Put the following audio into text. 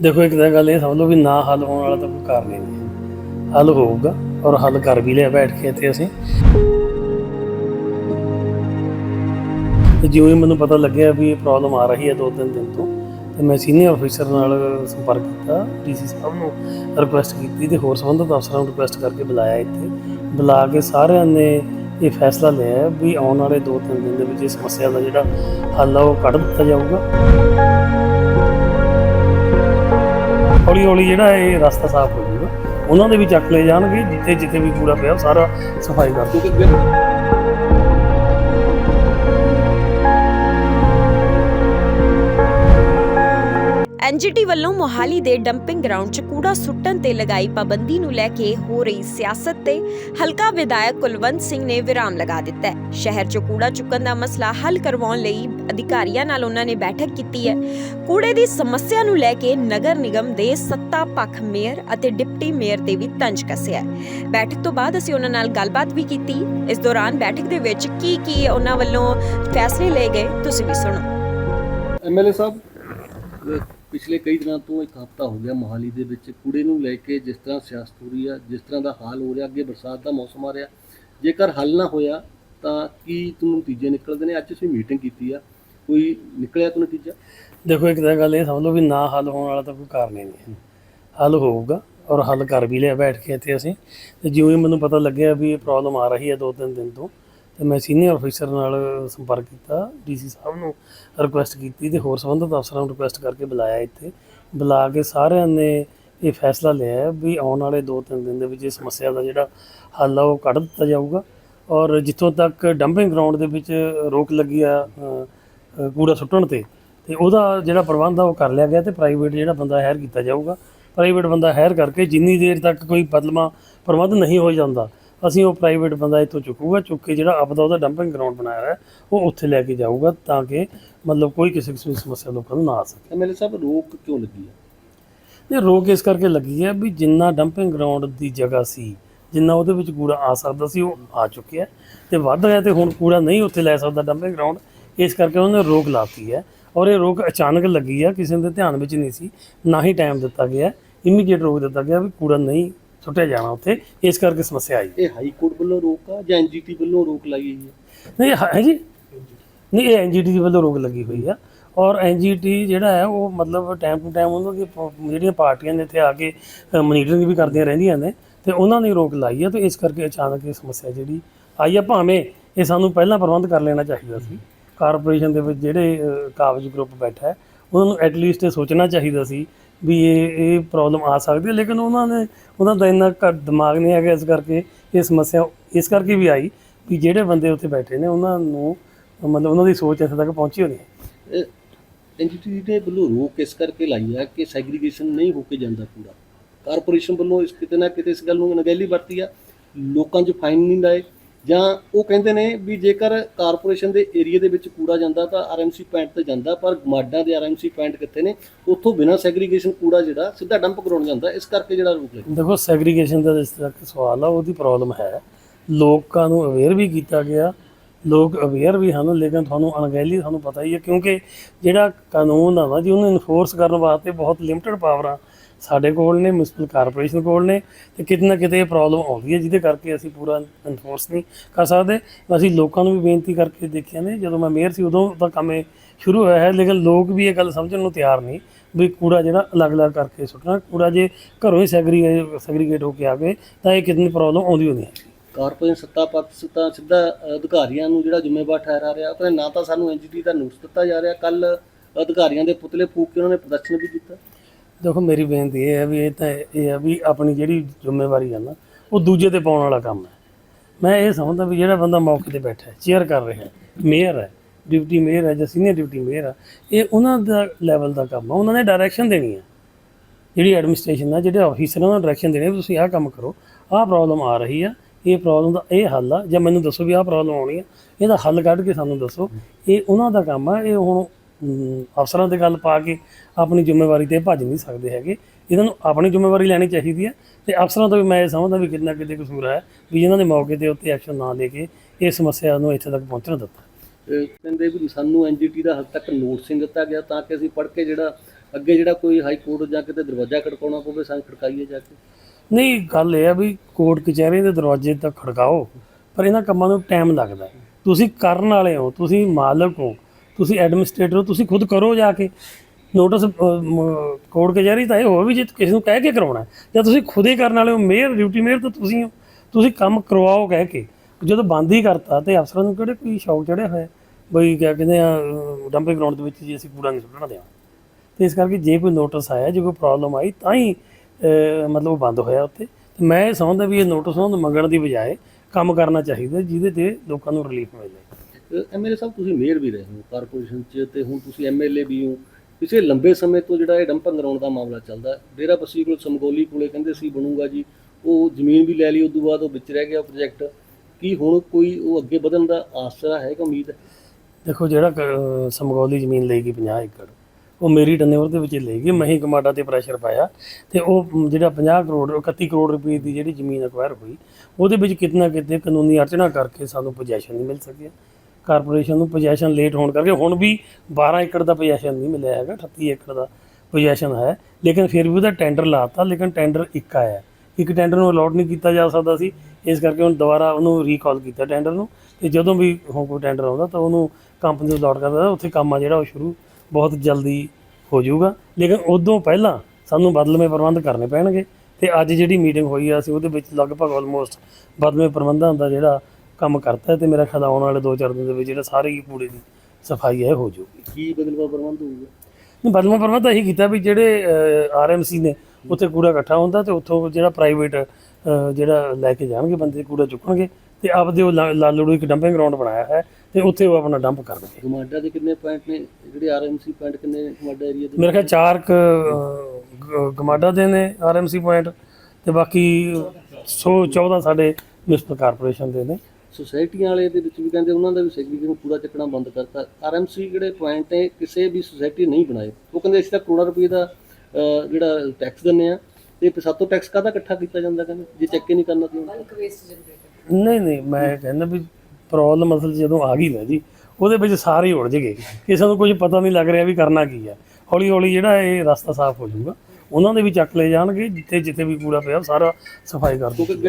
ਦੇਖੋ ਇੱਕ ਤਾਂ ਗੱਲ ਇਹ ਸਮਝ ਲਓ ਵੀ ਨਾ ਹੱਲ ਹੋਣ ਵਾਲਾ ਤਾਂ ਕੋਈ ਕਾਰਨ ਹੀ ਨਹੀਂ ਹੱਲ ਹੋਊਗਾ ਔਰ ਹੱਲ ਕਰ ਵੀ ਲਿਆ ਬੈਠ ਕੇ ਇੱਥੇ ਅਸੀਂ। ਤੇ ਜਿਉਂ ਹੀ ਮੈਨੂੰ ਪਤਾ ਲੱਗਿਆ ਵੀ ਇਹ ਪ੍ਰੋਬਲਮ ਆ ਰਹੀ ਹੈ ਦੋ ਤਿੰਨ ਦਿਨ ਤੋਂ, ਤੇ ਮੈਂ ਸੀਨੀਅਰ ਅਫੀਸਰ ਨਾਲ ਸੰਪਰਕ ਕੀਤਾ ਡੀਸੀ ਸਾਹਿਬ ਨੂੰ ਰਿਕੁਐਸਟ ਕੀਤੀ ਤੇ ਹੋਰ ਸੰਬੰਧਿਤ ਅਫਸਰਾਂ ਨੂੰ ਰਿਕੁਐਸਟ ਕਰਕੇ ਬੁਲਾਇਆ ਇੱਥੇ। ਬੁਲਾ ਕੇ ਸਾਰਿਆਂ ਨੇ ਇਹ ਫੈਸਲਾ ਲਿਆ ਵੀ ਆਉਣ ਵਾਲੇ ਦੋ ਤਿੰਨ ਦਿਨ ਦੇ ਵਿੱਚ ਇਹ ਸਮੱਸਿਆ ਦਾ ਜਿਹੜਾ ਹੱਲ ਆ ਉਹ ਕੱਢ ਦਿੱਤਾ ਜਾਊਗਾ। ਹੌਲੀ ਹੌਲੀ ਜਿਹੜਾ ਇਹ ਰਸਤਾ ਸਾਫ਼ ਹੋ ਜਾਊਗਾ। ਉਹਨਾਂ ਦੇ ਵੀ ਚੱਕ ਲਏ ਜਾਣਗੇ ਜਿੱਥੇ ਜਿੱਥੇ ਵੀ ਕੂੜਾ ਪਿਆ, ਉਹ ਸਾਰਾ ਸਫ਼ਾਈ ਕਰ ਕਿਉਂਕਿ ਐਨਜੀਟੀ ਵੱਲੋਂ ਮੋਹਾਲੀ ਦੇ ਡੰਪਿੰਗ ਗਰਾਊਂਡ 'ਚ ਕੂੜਾ ਸੁੱਟਣ ਤੇ ਲਗਾਈ ਪਾਬੰਦੀ ਨੂੰ ਲੈ ਕੇ ਹੋ ਰਹੀ ਸਿਆਸਤ ਤੇ ਹਲਕਾ ਵਿਧਾਇਕ ਕੁਲਵੰਤ ਸਿੰਘ ਨੇ ਵਿਰਾਮ ਲਗਾ ਦਿੱਤਾ ਹੈ। ਸ਼ਹਿਰ 'ਚ ਕੂੜਾ ਚੁੱਕਣ ਦਾ ਮਸਲਾ ਹੱਲ ਕਰਵਾਉਣ ਲਈ ਅਧਿਕਾਰੀਆਂ ਨਾਲ ਉਹਨਾਂ ਨੇ ਬੈਠਕ ਕੀਤੀ ਹੈ। ਕੂੜੇ ਦੀ ਸਮੱਸਿਆ ਨੂੰ ਲੈ ਕੇ ਨਗਰ ਨਿਗਮ ਦੇ ਸੱਤਾ ਪੱਖ ਮੇਅਰ ਅਤੇ ਡਿਪਟੀ ਮੇਅਰ ਤੇ ਵੀ ਤੰਜ ਕੱਸਿਆ ਬੈਠਕ ਤੋਂ ਬਾਅਦ ਅਸੀਂ ਉਹਨਾਂ ਨਾਲ ਗੱਲਬਾਤ ਵੀ ਕੀਤੀ। ਇਸ ਦੌਰਾਨ ਬੈਠਕ ਦੇ ਵਿੱਚ ਕੀ ਕੀ ਉਹਨਾਂ ਵੱਲੋਂ ਫੈਸਲੇ ਲਏ ਗਏ, ਤੁਸੀਂ ਵੀ ਸੁਣੋ। ਐਮਐਲਏ ਸਾਹਿਬ ਪਿਛਲੇ ਕਈ ਦਿਨਾਂ ਤੋਂ ਇੱਕ ਹਫਤਾ ਹੋ ਗਿਆ ਮੋਹਾਲੀ ਦੇ ਵਿੱਚ ਕੂੜੇ ਨੂੰ ਲੈ ਕੇ ਜਿਸ ਤਰ੍ਹਾਂ ਸਿਆਸਤ ਹੋ ਰਹੀ ਆ, ਜਿਸ ਤਰ੍ਹਾਂ ਦਾ ਹਾਲ ਹੋ ਰਿਹਾ, ਅੱਗੇ ਬਰਸਾਤ ਦਾ ਮੌਸਮ ਆ ਰਿਹਾ। ਜੇਕਰ ਹੱਲ ਨਾ ਹੋਇਆ, ਤਾਂ ਕੀ ਤੁਹਾਨੂੰ ਨਤੀਜੇ ਨਿਕਲਦੇ ਨੇ? ਅੱਜ ਅਸੀਂ ਮੀਟਿੰਗ ਕੀਤੀ ਆ। ਕੋਈ ਨਿਕਲਿਆ ਕੋਈ ਨਤੀਜਾ? ਦੇਖੋ, ਇੱਕ ਤਾਂ ਗੱਲ ਇਹ ਸਮਝ ਲਓ ਵੀ ਨਾ ਹੱਲ ਹੋਣ ਵਾਲਾ ਤਾਂ ਕੋਈ ਕਾਰਨ ਹੀ ਨਹੀਂ ਹੱਲ ਹੋਊਗਾ ਔਰ ਹੱਲ ਕਰ ਵੀ ਲਿਆ ਬੈਠ ਕੇ ਇੱਥੇ ਅਸੀਂ। ਤੇ ਜਿਉਂ ਹੀ ਮੈਨੂੰ ਪਤਾ ਲੱਗਿਆ ਵੀ ਇਹ ਪ੍ਰੋਬਲਮ ਆ ਰਹੀ ਹੈ ਦੋ ਤਿੰਨ ਦਿਨ ਤੋਂ ਤੇ ਮੈਂ ਸੀਨੀਅਰ ਅਫੀਸਰ ਨਾਲ ਸੰਪਰਕ ਕੀਤਾ ਡੀਸੀ ਸਾਹਿਬ ਨੂੰ ਰਿਕੁਐਸਟ ਕੀਤੀ ਤੇ ਹੋਰ ਸੰਬੰਧਿਤ ਅਫਸਰਾਂ ਨੂੰ ਰਿਕੁਐਸਟ ਕਰਕੇ ਬੁਲਾਇਆ ਇੱਥੇ। ਬੁਲਾ ਕੇ ਸਾਰਿਆਂ ਨੇ ਇਹ ਫੈਸਲਾ ਲਿਆ ਵੀ ਆਉਣ ਵਾਲੇ ਦੋ ਤਿੰਨ ਦਿਨ ਦੇ ਵਿੱਚ ਇਹ ਸਮੱਸਿਆ ਦਾ ਜਿਹੜਾ ਹੱਲ ਆ ਉਹ ਕੱਢ ਦਿੱਤਾ ਜਾਊਗਾ। ਔਰ ਜਿੱਥੋਂ ਤੱਕ ਡੰਪਿੰਗ ਗਰਾਊਂਡ ਦੇ ਵਿੱਚ ਰੋਕ ਲੱਗੀ ਆ ਕੂੜਾ ਸੁੱਟਣ ਤੇ ਤੇ ਉਹਦਾ ਜਿਹੜਾ ਪ੍ਰਬੰਧ ਆ ਉਹ ਕਰ ਲਿਆ ਗਿਆ ਤੇ ਪ੍ਰਾਈਵੇਟ ਜਿਹੜਾ ਬੰਦਾ ਹਾਇਰ ਕੀਤਾ ਜਾਊਗਾ। ਪ੍ਰਾਈਵੇਟ ਬੰਦਾ ਹਾਇਰ ਕਰਕੇ ਜਿੰਨੀ ਦੇਰ ਤੱਕ ਕੋਈ ਬਦਲਵਾ ਪ੍ਰਬੰਧ ਨਹੀਂ ਹੋ ਜਾਂਦਾ ਅਸੀਂ ਉਹ ਪ੍ਰਾਈਵੇਟ ਬੰਦਾ ਇੱਥੋਂ ਚੁੱਕੂਗਾ ਚੁੱਕ ਕੇ ਜਿਹੜਾ ਆਪਦਾ ਉਹਦਾ ਡੰਪਿੰਗ ਗਰਾਊਂਡ ਬਣਾਇਆ ਹੋਇਆ ਹੈ, ਉਹ ਉੱਥੇ ਲੈ ਕੇ ਜਾਊਗਾ ਤਾਂ ਕਿ ਮਤਲਬ ਕੋਈ ਕਿਸੇ ਕਿਸਮ ਦੀ ਸਮੱਸਿਆ ਲੋਕਾਂ ਨੂੰ ਨਾ ਆ ਸਕੇ। ਐਮਐਲਏ ਸਾਹਿਬ ਰੋਕ ਕਿਉਂ ਲੱਗੀ ਆ ਇਹ ਰੋਕ ਇਸ ਕਰਕੇ ਲੱਗੀ ਹੈ ਵੀ ਜਿੰਨਾ ਡੰਪਿੰਗ ਗਰਾਊਂਡ ਦੀ ਜਗ੍ਹਾ ਸੀ ਜਿੰਨਾ ਉਹਦੇ ਵਿੱਚ ਕੂੜਾ ਆ ਸਕਦਾ ਸੀ ਉਹ ਆ ਚੁੱਕਿਆ ਤੇ ਵੱਧ ਗਿਆ ਤੇ ਹੁਣ ਕੂੜਾ ਨਹੀਂ ਉੱਥੇ ਲੈ ਸਕਦਾ ਡੰਪਿੰਗ ਗਰਾਊਂਡ ਇਸ ਕਰਕੇ ਉਹਨਾਂ ਰੋਕ ਲਾਤੀ ਹੈ। ਔਰ ਇਹ ਰੋਕ ਅਚਾਨਕ ਲੱਗੀ ਹੈ ਕਿਸੇ ਦੇ ਧਿਆਨ ਵਿੱਚ ਨਹੀਂ ਸੀ ਨਾ ਹੀ ਟਾਈਮ ਦਿੱਤਾ ਗਿਆ ਇਮੀਡੀਏਟ ਰੋਕ ਦਿੱਤਾ ਗਿਆ ਵੀ ਕੂੜਾ ਨਹੀਂ ਸੁੱਟਿਆ ਜਾਣਾ ਉੱਥੇ ਇਸ ਕਰਕੇ ਸਮੱਸਿਆ ਆਈ। ਇਹ ਹਾਈ ਕੋਰਟ ਵੱਲੋਂ ਰੋਕ ਆ ਜਾਂ ਐਨਜੀਟੀ ਵੱਲੋਂ ਰੋਕ ਲਾਈ ਗਈ ਹੈ ਨਹੀਂ ਹੈ ਹੈ ਜੀ? ਨਹੀਂ ਇਹ ਐਨਜੀਟੀ ਵੱਲੋਂ ਰੋਕ ਲੱਗੀ ਹੋਈ ਆ। ਔਰ ਐਨਜੀਟੀ ਜਿਹੜਾ ਹੈ ਉਹ ਮਤਲਬ ਟਾਈਮ ਟੂ ਟਾਈਮ ਉਹਨਾਂ ਦੀ ਜਿਹੜੀਆਂ ਪਾਰਟੀਆਂ ਨੇ ਇੱਥੇ ਆ ਕੇ ਮੋਨੀਟਰਿੰਗ ਵੀ ਕਰਦੀਆਂ ਰਹਿੰਦੀਆਂ ਨੇ ਤੇ ਉਹਨਾਂ ਨੇ ਰੋਕ ਲਾਈ ਆ ਤੇ ਇਸ ਕਰਕੇ ਅਚਾਨਕ ਇਹ ਸਮੱਸਿਆ ਜਿਹੜੀ ਆਈ ਆ ਭਾਵੇਂ ਇਹ ਸਾਨੂੰ ਪਹਿਲਾਂ ਪ੍ਰਬੰਧ ਕਰ ਲੈਣਾ ਚਾਹੀਦਾ ਸੀ। ਕਾਰਪੋਰੇਸ਼ਨ ਦੇ ਵਿੱਚ ਜਿਹੜੇ ਕਾਬਜ ਗਰੁੱਪ ਬੈਠਾ ਹੈ ਉਹਨਾਂ ਨੂੰ ਐਟਲੀਸਟ ਇਹ ਸੋਚਣਾ ਚਾਹੀਦਾ ਸੀ ਵੀ ਇਹ ਇਹ ਪ੍ਰੋਬਲਮ ਆ ਸਕਦੀ ਹੈ, ਲੇਕਿਨ ਉਹਨਾਂ ਨੇ, ਉਹਨਾਂ ਦਾ ਇੰਨਾ ਘੱਟ ਦਿਮਾਗ ਨਹੀਂ ਹੈਗਾ ਇਸ ਕਰਕੇ ਇਹ ਸਮੱਸਿਆ ਇਸ ਕਰਕੇ ਵੀ ਆਈ ਵੀ ਜਿਹੜੇ ਬੰਦੇ ਉੱਥੇ ਬੈਠੇ ਨੇ, ਉਹਨਾਂ ਨੂੰ ਮਤਲਬ ਉਹਨਾਂ ਦੀ ਸੋਚ ਇੱਥੇ ਤੱਕ ਪਹੁੰਚੀ ਹੋਣੀ ਹੈ। ਐਨਜੀਟੀ ਦੇ ਵੱਲੋਂ ਰੋਕ ਇਸ ਕਰਕੇ ਲਾਈ ਹੈ ਕਿ ਸੈਗਰੀਗੇਸ਼ਨ ਨਹੀਂ ਹੋ ਕੇ ਜਾਂਦਾ ਪੂਰਾ। ਕਾਰਪੋਰੇਸ਼ਨ ਵੱਲੋਂ ਇਸ ਕਿਤੇ ਨਾ ਕਿਤੇ ਇਸ ਗੱਲ ਨੂੰ ਨਗੈਲੀ ਵਰਤੀ ਆ। ਲੋਕਾਂ 'ਚ ਫਾਈਨ ਨਹੀਂ ਲਾਏ। ਜਾਂ ਉਹ ਕਹਿੰਦੇ ਨੇ ਵੀ ਜੇਕਰ ਕਾਰਪੋਰੇਸ਼ਨ ਦੇ ਏਰੀਆ ਦੇ ਵਿੱਚ ਕੂੜਾ ਜਾਂਦਾ ਤਾਂ ਆਰਐਮਸੀ ਪੈਂਟ ਤੇ ਜਾਂਦਾ, ਪਰ ਗਮਾਡਾ ਦੇ ਆਰਐਮਸੀ ਪੈਂਟ ਕਿੱਥੇ ਨੇ? ਉੱਥੋਂ ਬਿਨਾਂ ਸੈਗਰੀਗੇਸ਼ਨ ਕੂੜਾ ਜਿਹੜਾ ਸਿੱਧਾ ਡੰਪ ਕਰਾਉਣ ਜਾਂਦਾ, ਇਸ ਕਰਕੇ ਜਿਹੜਾ ਰੋਕ ਲੱਗੀ ਦੇਖੋ, ਸੈਗਰੀਗੇਸ਼ਨ ਦਾ ਜਿਸ ਤੱਕ ਸਵਾਲ ਆ, ਉਹਦੀ ਪ੍ਰੋਬਲਮ ਹੈ। ਲੋਕਾਂ ਨੂੰ ਅਵੇਅਰ ਵੀ ਕੀਤਾ ਗਿਆ, ਲੋਕ ਅਵੇਅਰ ਵੀ ਹਨ, ਲੇਕਿਨ ਤੁਹਾਨੂੰ ਅਣਗਹਿਲੀ ਤੁਹਾਨੂੰ ਪਤਾ ਹੀ ਹੈ, ਕਿਉਂਕਿ ਜਿਹੜਾ ਕਾਨੂੰਨ ਆ ਨਾ ਜੀ, ਉਹਨੂੰ ਇਨਫੋਰਸ ਕਰਨ ਵਾਸਤੇ ਬਹੁਤ ਲਿਮਟਿਡ ਪਾਵਰਾਂ ਸਾਡੇ ਕੋਲ ਨੇ ਮਿਊਨਿਸਪਲ ਕਾਰਪੋਰੇਸ਼ਨ ਕੋਲ ਨੇ ਤੇ ਕਿਤੇ ਨਾ ਕਿਤੇ ਇਹ ਪ੍ਰੋਬਲਮ ਆਉਂਦੀ ਹੈ, ਜਿਹਦੇ ਕਰਕੇ ਅਸੀਂ ਪੂਰਾ ਇਨਫੋਰਸ ਨਹੀਂ ਕਰ ਸਕਦੇ। ਅਸੀਂ ਲੋਕਾਂ ਨੂੰ ਵੀ ਬੇਨਤੀ ਕਰਕੇ ਦੇਖਿਆ ਨੇ, ਜਦੋਂ ਮੈਂ ਮੇਅਰ ਸੀ ਉਦੋਂ ਤਾਂ ਕੰਮ ਇਹ ਸ਼ੁਰੂ ਹੋਇਆ ਹੈ, ਲੇਕਿਨ ਲੋਕ ਵੀ ਇਹ ਗੱਲ ਸਮਝਣ ਨੂੰ ਤਿਆਰ ਨਹੀਂ ਵੀ ਕੂੜਾ ਜਿਹੜਾ ਅਲੱਗ-ਅਲੱਗ ਕਰਕੇ ਸੁੱਟਣਾ, ਕੂੜਾ ਜੇ ਘਰੋਂ ਹੀ ਸੈਗਰੀਗੇ ਸੈਗਰੀਗੇਟ ਹੋ ਕੇ ਆਵੇ ਤਾਂ ਇਹ ਕਿੰਨੀ ਪ੍ਰੋਬਲਮ ਆਉਂਦੀ ਹੁੰਦੀ ਹੈ। ਕਾਰਪੋਰੇਸ਼ਨ ਸੱਤਾ ਪੱਖ ਤਾਂ ਸਿੱਧਾ ਅਧਿਕਾਰੀਆਂ ਨੂੰ ਜਿਹੜਾ ਜ਼ਿੰਮੇਵਾਰ ਠਹਿਰਾ ਰਿਹਾ ਆਪਣੇ ਨਾ ਤਾਂ ਸਾਨੂੰ ਐਨਜੀਟੀ ਦਾ ਨੋਟਿਸ ਦਿੱਤਾ ਜਾ ਰਿਹਾ। ਕੱਲ ਅਧਿਕਾਰੀਆਂ ਦੇ ਪੁਤਲੇ ਫੂਕ ਕੇ ਉਹਨਾਂ ਨੇ ਪ੍ਰਦਰਸ਼ਨ ਵੀ ਕੀਤਾ। ਦੇਖੋ, ਮੇਰੀ ਬੇਨਤੀ ਇਹ ਹੈ ਵੀ ਇਹ ਤਾਂ ਇਹ ਹੈ ਵੀ ਆਪਣੀ ਜਿਹੜੀ ਜ਼ਿੰਮੇਵਾਰੀ ਹੈ ਨਾ, ਉਹ ਦੂਜੇ ਤੇ ਪਾਉਣ ਵਾਲਾ ਕੰਮ ਹੈ। ਮੈਂ ਇਹ ਸਮਝਦਾ ਵੀ ਜਿਹੜਾ ਬੰਦਾ ਮੌਕੇ ਤੇ ਬੈਠਾ ਹੈ ਚੇਅਰ ਕਰ ਰਿਹਾ ਹੈ ਮੇਅਰ ਹੈ, ਡਿਪਟੀ ਮੇਅਰ ਹੈ ਜਾਂ ਸੀਨੀਅਰ ਡਿਪਟੀ ਮੇਅਰ ਹੈ ਇਹ ਉਹਨਾਂ ਦਾ ਲੈਵਲ ਦਾ ਕੰਮ ਹੈ ਉਹਨਾਂ ਨੇ ਡਾਇਰੈਕਸ਼ਨ ਦੇਣੀ ਹੈ ਜਿਹੜੀ ਐਡਮਿਨਿਸਟ੍ਰੇਸ਼ਨ ਆ, ਜਿਹੜੇ ਆਫੀਸਰ ਉਹਨਾਂ ਨੂੰ ਡਾਇਰੈਕਸ਼ਨ ਦੇਣੀ ਹੈ ਵੀ ਤੁਸੀਂ ਆਹ ਕੰਮ ਕਰੋ, ਆਹ ਪ੍ਰੋਬਲਮ ਆ ਰਹੀ ਆ, ਇਹ ਪ੍ਰੋਬਲਮ ਦਾ ਇਹ ਹੱਲ ਆ, ਜਾਂ ਮੈਨੂੰ ਦੱਸੋ ਵੀ ਆਹ ਪ੍ਰੋਬਲਮ ਆਉਣੀ ਆ, ਇਹਦਾ ਹੱਲ ਕੱਢ ਕੇ ਸਾਨੂੰ ਦੱਸੋ। ਇਹ ਉਹਨਾਂ ਦਾ ਕੰਮ ਆ, ਇਹ ਹੁਣ ਅਫਸਰਾਂ ਤੇ ਗੱਲ ਪਾ ਕੇ ਆਪਣੀ ਜ਼ਿੰਮੇਵਾਰੀ ਤੇ ਭੱਜ ਨਹੀਂ ਸਕਦੇ ਹੈਗੇ। ਇਹਨਾਂ ਨੂੰ ਆਪਣੀ ਜ਼ਿੰਮੇਵਾਰੀ ਲੈਣੀ ਚਾਹੀਦੀ ਹੈ ਤੇ ਅਫਸਰਾਂ ਤੋਂ ਵੀ ਮੈਂ ਇਹ ਸਮਝਦਾ ਵੀ ਕਿੰਨਾ ਕਿਤੇ ਕਸੂਰ ਹੈ ਵੀ ਇਹਨਾਂ ਦੇ ਮੌਕੇ ਤੇ ਉੱਤੇ ਐਕਸ਼ਨ ਨਾ ਲੈ ਕੇ ਇਹ ਸਮੱਸਿਆ ਨੂੰ ਇੱਥੇ ਤੱਕ ਪਹੁੰਚਣ ਦਿੱਤਾ। ਕਹਿੰਦੇ ਵੀ ਸਾਨੂੰ ਐਨਜੀਟੀ ਦਾ ਹੱਦ ਤੱਕ ਨੋਟਿਸ ਦਿੱਤਾ ਗਿਆ ਤਾਂ ਕਿ ਅਸੀਂ ਪੜ੍ਹ ਕੇ ਜਿਹੜਾ ਅੱਗੇ ਜਿਹੜਾ ਕੋਈ ਹਾਈ ਕੋਰਟ ਜਾਂ ਕਿਤੇ ਦਰਵਾਜ਼ਾ ਖੜਕਾਉਣਾ ਪਵੇ ਸਾਨੂੰ ਖੜਕਾਈਏ ਜਾ ਕੇ। ਨਹੀਂ ਗੱਲ ਇਹ ਆ ਵੀ ਕੋਰਟ ਕਚਹਿਰੀ ਦੇ ਦਰਵਾਜ਼ੇ ਤੱਕ ਖੜਕਾਓ ਪਰ ਇਹਨਾਂ ਕੰਮਾਂ ਨੂੰ ਟਾਈਮ ਲੱਗਦਾ। ਤੁਸੀਂ ਕਰਨ ਵਾਲੇ ਹੋ ਤੁਸੀਂ ਮਾਲਕ ਹੋ ਤੁਸੀਂ ਐਡਮਿਨਿਸਟ੍ਰੇਟਰ ਹੋ, ਤੁਸੀਂ ਖੁਦ ਕਰੋ ਜਾ ਕੇ। ਨੋਟਿਸ ਕੋਰਟ ਕਚਹਿਰੀ ਤਾਂ ਇਹ ਹੋਵੇ ਵੀ ਜੇ ਕਿਸੇ ਨੂੰ ਕਹਿ ਕੇ ਕਰਾਉਣਾ ਜਾਂ ਤੁਸੀਂ ਖੁਦ ਹੀ ਕਰਨ ਵਾਲੇ ਹੋ, ਮੇਅਰ, ਡਿਊਟੀ ਮੇਅਰ ਤਾਂ ਤੁਸੀਂ ਹੋ। ਤੁਸੀਂ ਕੰਮ ਕਰਵਾਓ ਕਹਿ ਕੇ। ਜਦੋਂ ਬੰਦ ਹੀ ਕਰਤਾ ਤੇ ਅਫਸਰਾਂ ਨੂੰ ਕਿਹੜੇ ਕੋਈ ਸ਼ੌਕ ਚੜਿਆ ਹੋਇਆ? ਬਈ ਕਿਆ ਕਹਿੰਦੇ ਆ ਡੰਪਿੰਗ ਗਰਾਊਂਡ ਦੇ ਵਿੱਚ ਜੀ ਅਸੀਂ ਕੂੜਾ ਨਹੀਂ ਸੁੱਟਣਾ ਦਿਆਂ ਤੇ ਇਸ ਕਰਕੇ ਜੇ ਕੋਈ ਨੋਟਿਸ ਆਇਆ, ਜੇ ਕੋਈ ਪ੍ਰੋਬਲਮ ਆਈ ਤਾਂ ਹੀ ਮਤਲਬ ਉਹ ਬੰਦ ਹੋਇਆ ਉੱਥੇ। ਤੇ ਮੈਂ ਇਹ ਸਮਝਦਾ ਵੀ ਇਹ ਨੋਟਿਸ ਉਹਨਾਂ ਨੂੰ ਮੰਗਣ ਦੀ ਬਜਾਏ ਕੰਮ ਕਰਨਾ ਚਾਹੀਦਾ, ਜਿਹਦੇ ਤੇ ਲੋਕਾਂ ਨੂੰ ਰਿਲੀਫ ਮਿਲੇ। ਐਮਐਲਏ ਸਾਹਿਬ ਤੁਸੀਂ ਮੇਅਰ ਵੀ ਰਹੇ ਹੋ ਕਾਰਪੋਰੇਸ਼ਨ 'ਚ ਤੇ ਹੁਣ ਤੁਸੀਂ ਐਮਐਲਏ ਵੀ ਹੋ। ਪਿਛਲੇ ਲੰਬੇ ਸਮੇਂ ਤੋਂ ਜਿਹੜਾ ਇਹ ਡੰਪਿੰਗ ਗਰਾਊਂਡ ਦਾ ਮਾਮਲਾ ਚੱਲਦਾ ਡੇਰਾ ਬਸੀ ਕੋਲ ਸਮਗੋਲੀ ਕੋਲੇ ਕਹਿੰਦੇ ਸੀ ਬਣੂਗਾ ਜੀ ਉਹ ਜ਼ਮੀਨ ਵੀ ਲੈ ਲਈ ਉਸ ਤੋਂ ਬਾਅਦ ਉਹ ਵਿੱਚ ਰਹਿ ਗਿਆ ਪ੍ਰੋਜੈਕਟ ਕੀ ਹੁਣ ਕੋਈ ਉਹ ਅੱਗੇ ਵਧਣ ਦਾ ਆਸਰਾ ਹੈ ਕਿ ਉਮੀਦ? ਹੈ ਦੇਖੋ ਜਿਹੜਾ ਕ- ਸਮਗੌਲੀ ਜ਼ਮੀਨ ਲਈ ਗਈ 50 ਏਕੜ ਉਹ ਮੇਰੀ ਟੰਨੇਵਰ ਦੇ ਵਿੱਚ ਹੀ ਲਈ ਗਈ। ਕਮਾਡਾ ਤੇ ਪ੍ਰੈਸ਼ਰ ਪਾਇਆ ਤੇ ਉਹ ਮ, ਜਿਹੜਾ 50 ਕਰੋੜ 31 ਕਰੋੜ ਰੁਪਏ ਦੀ ਜਿਹੜੀ ਜ਼ਮੀਨ ਅਕਵਾਇਰ ਹੋਈ ਉਹਦੇ ਵਿੱਚ ਕਿਤਨਾ ਕਿਤੇ ਕਾਨੂੰਨੀ ਅੜਚਣਾ ਕਰਕੇ ਸਾਨੂੰ ਪੋਜੀਸ਼ਨ ਨਹੀਂ ਮਿਲ ਸਕਿਆ। ਕਾਰਪੋਰੇਸ਼ਨ ਨੂੰ ਪੋਜੀਸ਼ਨ ਲੇਟ ਹੋਣ ਕਰਕੇ ਹੁਣ ਵੀ 12 ਏਕੜ ਦਾ ਪੋਜੀਸ਼ਨ ਨਹੀਂ ਮਿਲਿਆ ਹੈਗਾ 38 ਏਕੜ ਦਾ ਪੋਜੀਸ਼ਨ ਹੈ। ਲੇਕਿਨ ਫਿਰ ਵੀ ਉਹਦਾ ਟੈਂਡਰ ਲਾਤਾ ਲੇਕਿਨ ਟੈਂਡਰ ਇੱਕ ਆਇਆ। ਇੱਕ ਟੈਂਡਰ ਨੂੰ ਅਲਾਟ ਨਹੀਂ ਕੀਤਾ ਜਾ ਸਕਦਾ ਸੀ। ਇਸ ਕਰਕੇ ਹੁਣ ਦੁਬਾਰਾ ਉਹਨੂੰ ਰੀਕਾਲ ਕੀਤਾ ਟੈਂਡਰ ਨੂੰ। ਤੇ ਜਦੋਂ ਵੀ ਹੁਣ ਕੋਈ ਟੈਂਡਰ ਆਉਂਦਾ ਤਾਂ ਉਹਨੂੰ ਕੰਪਨੀ ਨੂੰ ਅਲਾਟ ਕਰਦਾ, ਉੱਥੇ ਕੰਮ ਆ ਜਿਹੜਾ ਉਹ ਸ਼ੁਰੂ ਬਹੁਤ ਜਲਦੀ ਹੋ ਜਾਊਗਾ। ਲੇਕਿਨ ਉਦੋਂ ਪਹਿਲਾਂ ਸਾਨੂੰ ਬਦਲਵੇਂ ਪ੍ਰਬੰਧ ਕਰਨੇ ਪੈਣਗੇ। ਤੇ ਅੱਜ ਜਿਹੜੀ ਮੀਟਿੰਗ ਹੋਈ ਆ, ਅਸੀਂ ਉਹਦੇ ਵਿੱਚ ਲਗਭਗ ਆਲਮੋਸਟ ਬਦਲਵੇਂ ਪ੍ਰਬੰਧਾਂ ਦਾ ਜਿਹੜਾ ਕੰਮ ਕਰਤਾ ਤੇ ਮੇਰਾ ਖਿਆਲ ਆਉਣ ਵਾਲੇ 2-4 ਦਿਨ ਦੇ ਵਿੱਚ ਜਿਹੜਾ ਸਾਰੇ ਹੀ ਕੂੜੇ ਦੀ ਸਫ਼ਾਈ ਹੈ ਇਹ ਹੋ ਜਾਊਗੀ। ਕੀ ਬਦਲਵਾ ਪ੍ਰਬੰਧ ਹੋਊਗਾ? ਨਹੀਂ ਬਦਲਵਾਂ ਪ੍ਰਬੰਧ ਤਾਂ ਇਹੀ ਕੀਤਾ ਵੀ ਜਿਹੜੇ ਆਰਐਮਸੀ ਨੇ ਉੱਥੇ ਕੂੜਾ ਇਕੱਠਾ ਹੁੰਦਾ ਤੇ ਉੱਥੋਂ ਜਿਹੜਾ ਪ੍ਰਾਈਵੇਟ ਜਿਹੜਾ ਲੈ ਕੇ ਜਾਣਗੇ ਬੰਦੇ ਕੂੜਾ ਚੁੱਕਣਗੇ ਤੇ ਆਪਦੇ ਉਹ ਲਾਲੜੂ ਇੱਕ ਡੰਪਿੰਗ ਗਰਾਊਂਡ ਬਣਾਇਆ ਹੈ ਤੇ ਉੱਥੇ ਉਹ ਆਪਣਾ ਡੰਪ ਕਰਨਗੇ ਗਮਾਡਾ ਦੇ ਕਿੰਨੇ ਪੁਆਇੰਟ ਨੇ? ਜਿਹੜੇ ਆਰਐਮਸੀ ਪੁਆਇੰਟ ਕਿੰਨੇ ਗਮਾਡਾ ਏਰੀਆ ਦੇ? ਮੇਰੇ ਖਿਆਲ ਚਾਰ ਕ ਗਮਾਡਾ ਦੇ ਨੇ ਆਰਐਮਸੀ ਪੁਆਇੰਟ ਤੇ ਬਾਕੀ 100 14 ਸਾਡੇ ਮਿਊਨਿਸਪਲ ਕਾਰਪੋਰੇਸ਼ਨ ਦੇ ਨੇ। ਸੁਸਾਇਟੀਆਂ ਵਾਲੇ ਦੇ ਵਿੱਚ ਵੀ ਕਹਿੰਦੇ ਉਹਨਾਂ ਦਾ ਵੀ ਸੈਗਰੀਗੇਸ਼ਨ ਪੂਰਾ ਚੱਕਣਾ ਬੰਦ ਕਰਤਾ। ਆਰਐਮਸੀ ਜਿਹੜੇ ਪੁਆਇੰਟ ਨੇ ਕਿਸੇ ਵੀ ਸੁਸਾਇਟੀ ਨਹੀਂ ਬਣਾਏ। ਉਹ ਕਹਿੰਦੇ ਅਸੀਂ ਤਾਂ ਕਰੋੜਾਂ ਰੁਪਏ ਦਾ ਜਿਹੜਾ ਟੈਕਸ ਦਿੰਨੇ ਆ ਤੇ ਸਾਤੋਂ ਟੈਕਸ ਕਾਹਦਾ ਇਕੱਠਾ ਕੀਤਾ ਜਾਂਦਾ ਕਹਿੰਦੇ? ਜੇ ਚੈੱਕ ਹੀ ਨਹੀਂ ਕਰਨਾ ਤੇ ਨਹੀਂ ਨਹੀਂ ਮੈਂ ਕਹਿੰਦਾ ਵੀ ਪ੍ਰੋਬਲਮ ਅਸਲ ਜਦੋਂ ਆ ਗਈ ਨਾ ਜੀ ਉਹਦੇ ਵਿੱਚ ਸਾਰੇ ਹੀ ਉਲਝ ਗਏ। ਕਿਸੇ ਨੂੰ ਕੁਝ ਪਤਾ ਨਹੀਂ ਲੱਗ ਰਿਹਾ ਵੀ ਕਰਨਾ ਕੀ ਹੈ ਹੌਲੀ ਹੌਲੀ ਜਿਹੜਾ ਇਹ ਰਸਤਾ ਸਾਫ਼ ਹੋ ਜਾਊਗਾ ਉਹਨਾਂ ਦੇ ਵੀ ਚੱਕ ਲਏ ਜਾਣਗੇ ਜਿੱਥੇ ਜਿੱਥੇ ਵੀ ਕੂੜਾ ਪਿਆ ਉਹ ਸਾਰਾ ਸਫ਼ਾਈ ਕਰ ਦੂਗੇ ਕਿਉਂਕਿ